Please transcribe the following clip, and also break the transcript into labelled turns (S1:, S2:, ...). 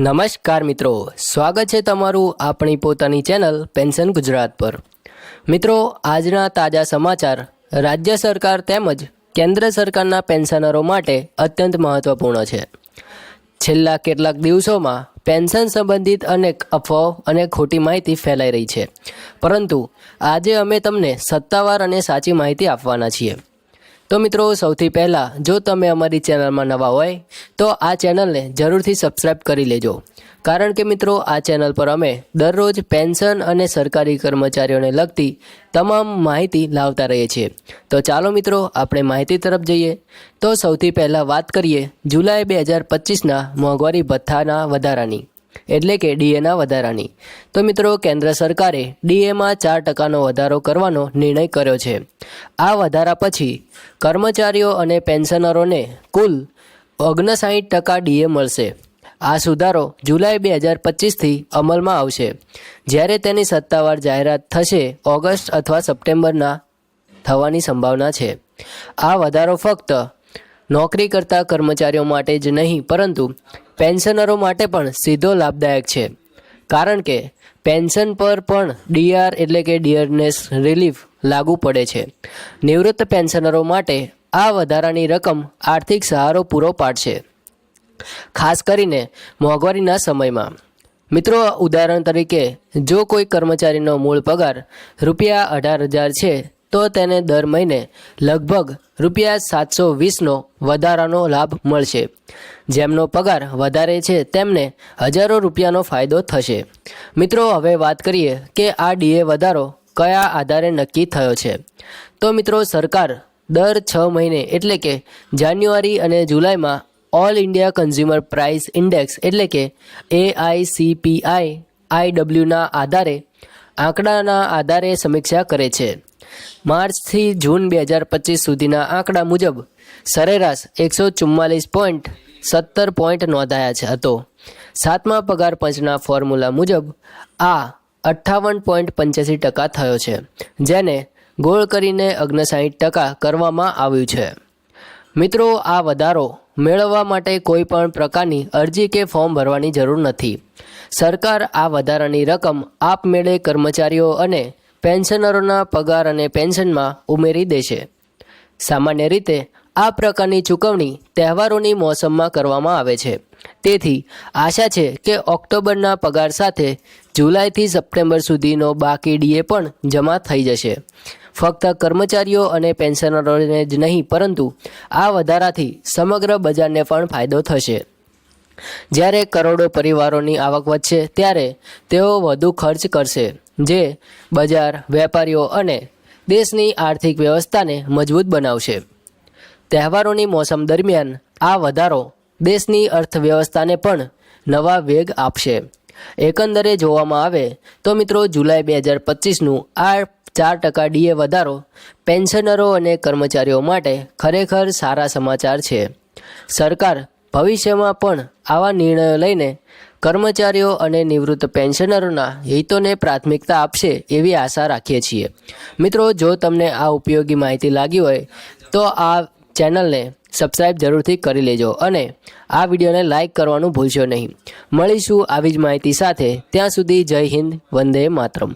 S1: નમસ્કાર મિત્રો, સ્વાગત છે તમારું આપણી પોતાની ચેનલ પેન્શન ગુજરાત પર. મિત્રો, આજના તાજા સમાચાર, રાજ્ય સરકાર તેમજ કેન્દ્ર સરકારના પેન્શનરો માટે અત્યંત મહત્વપૂર્ણ છે. છેલ્લા કેટલાક દિવસોમાં પેન્શન સંબંધિત અનેક અફવાઓ અને ખોટી માહિતી ફેલાઈ રહી છે. પરંતુ આજે અમે તમને સત્તાવાર અને સાચી માહિતી આપવાના છીએ. તો મિત્રો, સૌથી પહેલાં જો તમે અમારી ચેનલમાં નવા હોય, તો આ ચેનલને જરૂરથી સબસ્ક્રાઈબ કરી લેજો. કારણ કે મિત્રો, આ ચેનલ પર અમે દરરોજ પેન્શન અને સરકારી કર્મચારીઓને લગતી તમામ માહિતી લાવતા રહીએ છીએ. તો ચાલો મિત્રો, આપણે માહિતી તરફ જઈએ. તો સૌથી પહેલાં વાત કરીએ જુલાઈ બે હજાર પચીસના મોંઘવારી ભથ્થાના વધારાની. એટલે કે ડીએના વધારાની. તો મિત્રો, કેન્દ્ર સરકારે ડીએમાં ચાર ટકાનો વધારો કરવાનો નિર્ણય કર્યો છે. આ વધારા પછી કર્મચારીઓ અને પેન્શનરોને કુલ ઓગણસાઠ ટકા ડીએ મળશે. આ સુધારો જુલાઈ બે હજાર પચીસથી અમલમાં આવશે. જ્યારે તેની સત્તાવાર જાહેરાત થશે ઓગસ્ટ અથવા સપ્ટેમ્બરના થવાની સંભાવના છે. આ વધારો ફક્ત નોકરી કરતા કર્મચારીઓ માટે જ નહીં, પરંતુ પેન્શનરો માટે પણ સીધો લાભદાયક છે. કારણ કે પેન્શન પર પણ ડીઆર એટલે કે ડિયરનેસ રિલીફ લાગુ પડે છે. નિવૃત્ત પેન્શનરો માટે આ વધારાની રકમ આર્થિક સહારો પૂરો પાડશે. ખાસ કરીને મોંઘવારીના સમયમાં. મિત્રો, ઉદાહરણ તરીકે જો કોઈ કર્મચારીનો મૂળ પગાર રૂપિયા અઢાર હજાર છે તો તેને દર મહિને લગભગ રૂપિયા સાતસો વીસનો વધારાનો લાભ મળશે. જેમનો પગાર વધારે છે, તેમને હજારો રૂપિયાનો ફાયદો થશે. મિત્રો, હવે વાત કરીએ કે આ ડીએ વધારો કયા આધારે નક્કી થયો છે. તો મિત્રો, સરકાર દર છ મહિને એટલે કે જાન્યુઆરી અને જુલાઈમાં all India consumer price index એટલે કે એઆઈસીપીઆઈ આઈડબ્લ્યુના આધારે આંકડાના આધારે સમીક્ષા કરે છે. માર્ચથી જૂન બે હજાર પચીસ સુધીના આંકડા મુજબ સરેરાશ એકસો ચુમ્માલીસ પોઈન્ટ સત્તર પોઈન્ટ નોંધાયા છે હતો. સાતમા પગાર પંચના ફોર્મ્યુલા મુજબ આ અઠ્ઠાવન પોઈન્ટ પંચ્યાસી ટકા થયો છે, જેને ગોળ કરીને અગ્નસાઠ ટકા કરવામાં આવ્યું છે. મિત્રો, આ વધારો મેળવવા માટે કોઈ પણ પ્રકારની અરજી કે ફોર્મ ભરવાની જરૂર નથી. સરકાર આ વધારાની રકમ આપમેળે કર્મચારીઓ અને પેન્શનરોના પગાર અને પેન્શનમાં ઉમેરી દેશે સામાન્ય રીતે, આ પ્રકારની ચૂકવણી તહેવારોની મોસમમાં કરવામાં આવે છે. તેથી, આશા છે કે ઓક્ટોબરના પગાર સાથે જુલાઈથી સપ્ટેમ્બર સુધીનો બાકી ડીએ પણ જમા થઈ જશે. ફક્ત કર્મચારીઓ અને પેન્શનરોને જ નહીં, પરંતુ આ વધારાથી સમગ્ર બજારને પણ ફાયદો થશે. જ્યારે કરોડો પરિવારોની આવક વધશે, ત્યારે તેઓ વધુ ખર્ચ કરશે. જે બજાર, વેપારીઓ અને દેશની આર્થિક વ્યવસ્થાને મજબૂત બનાવશે. તહેવારોની મોસમ દરમિયાન આ વધારો દેશની અર્થવ્યવસ્થાને પણ નવા વેગ આપશે. એકંદરે જોવામાં આવે તો મિત્રો જુલાઈ બે હજાર પચીસનું આ ચાર ટકા ડીએ વધારો પેન્શનરો અને કર્મચારીઓ માટે ખરેખર સારા સમાચાર છે. સરકાર ભવિષ્યમાં પણ આવા નિર્ણયો લઈને કર્મચારીઓ અને નિવૃત્ત પેન્શનરોના હિતોને પ્રાથમિકતા આપશે એવી આશા રાખીએ છીએ. મિત્રો, જો તમને આ ઉપયોગી માહિતી લાગી હોય, તો આ ચેનલને સબસ્ક્રાઈબ જરૂરથી કરી લેજો અને આ વિડીયોને લાઇક કરવાનું ભૂલશો નહીં. મળીશું આવી જ માહિતી સાથે. ત્યાં સુધી જય હિન્દ, વંદે માતરમ.